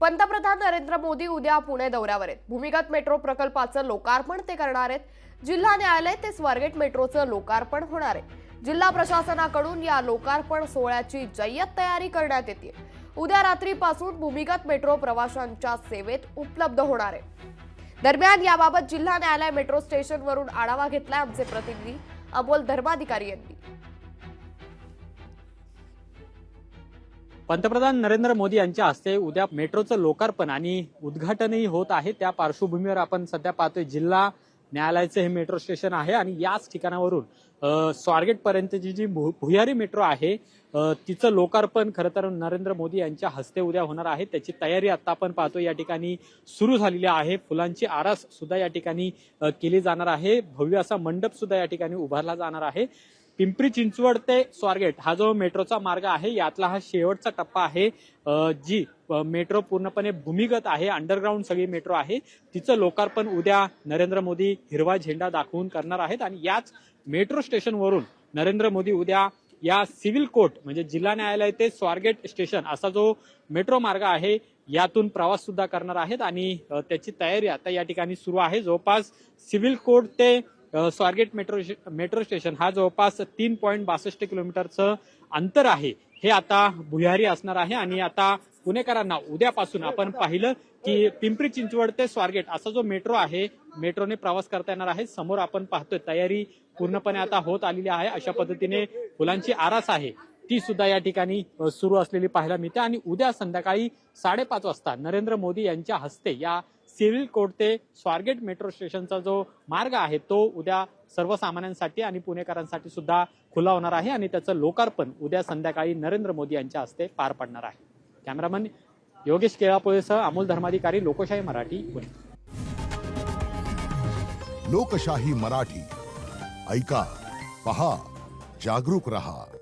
पंतप्रधान नरेंद्र मोदी उद्या पुणे दौऱ्यावर आहेत. भूमिगत मेट्रो प्रकल्पाचं लोकार्पण ते करणार आहेत. जिल्हा न्यायालय ते स्वारगेट मेट्रोचं लोकार्पण होणार आहे. जिल्हा प्रशासनाकडून या लोकार्पण सोहळ्याची जय्यत तयारी करण्यात येते. उद्या रात्रीपासून भूमिगत मेट्रो प्रवाशांच्या सेवेत उपलब्ध होणार आहे. दरम्यान याबाबत जिल्हा न्यायालय मेट्रो स्टेशनवरून आढावा घेतलाय आमचे प्रतिनिधी अमोल धर्माधिकारी यांनी. पंतप्रधान नरेंद्र मोदी यांच्या हस्ते उद्या मेट्रोचं लोकार्पण आणि उद्घाटनही होत आहे. त्या पार्श्वभूमीवर आपण सध्या पाहतोय जिल्हा न्यायालयाचं हे मेट्रो स्टेशन आहे आणि याच ठिकाणावरून स्वारगेट पर्यंतची जी भु- भुयारी मेट्रो आहे तिचं लोकार्पण खरं तर नरेंद्र मोदी यांच्या हस्ते उद्या होणार आहे. त्याची तयारी आता आपण पाहतो या ठिकाणी सुरू झालेली आहे. फुलांची आरास सुद्धा या ठिकाणी केली जाणार आहे. भव्य असा मंडप सुद्धा या ठिकाणी उभारला जाणार आहे. पिंपरी चिंचवड ते स्वारगेट हा जो मेट्रोचा मार्ग आहे यातला हा शेवटचा टप्पा आहे जी मेट्रो पूर्णपणे भूमिगत आहे अंडरग्राऊंड सगळी मेट्रो आहे. तिचं लोकार्पण उद्या नरेंद्र मोदी हिरवा झेंडा दाखवून करणार आहेत आणि याच मेट्रो स्टेशनवरून नरेंद्र मोदी उद्या या सिव्हिल कोर्ट म्हणजे जिल्हा न्यायालय ते स्वारगेट स्टेशन असा जो मेट्रो मार्ग आहे यातून प्रवास सुद्धा करणार आहेत आणि त्याची तयारी आता या ठिकाणी सुरू आहे. जवळपास सिव्हिल कोर्ट ते स्वारगेट मेट्रो मेट्रो स्टेशन हा जवळपास तीन पॉईंट बासष्ट किलोमीटरचं अंतर आहे. हे आता भुयारी असणार आहे आणि आता पुणेकरांना उद्यापासून आपण पाहिलं की पिंपरी चिंचवड ते स्वारगेट असा जो मेट्रो आहे मेट्रोने प्रवास करता येणार आहे समोर आपण पाहतोय तयारी पूर्णपणे आता होत आलेली आहे. अशा पद्धतीने फुलांची आरास आहे. ती सुद्धा या ठिकाणी सुरू असलेली पाहायला मिळते. आणि उद्या संध्याकाळी साडेपाच वाजता नरेंद्र मोदी यांच्या हस्ते या सिव्हिल कोर्ट ते स्वारगेट मेट्रो स्टेशनचा जो मार्ग आहे तो उद्या सर्वसामान्यांसाठी आणि पुणेकरांसाठी सुद्धा खुला होणार आहे आणि त्याचं लोकार्पण उद्या संध्याकाळी नरेंद्र मोदी यांच्या हस्ते पार पडणार आहे. कॅमेरामन योगेश केळापोळेसह अमोल धर्माधिकारी लोकशाही मराठी पुणे. लोकशाही मराठी. ऐका पहा जागरूक रहा.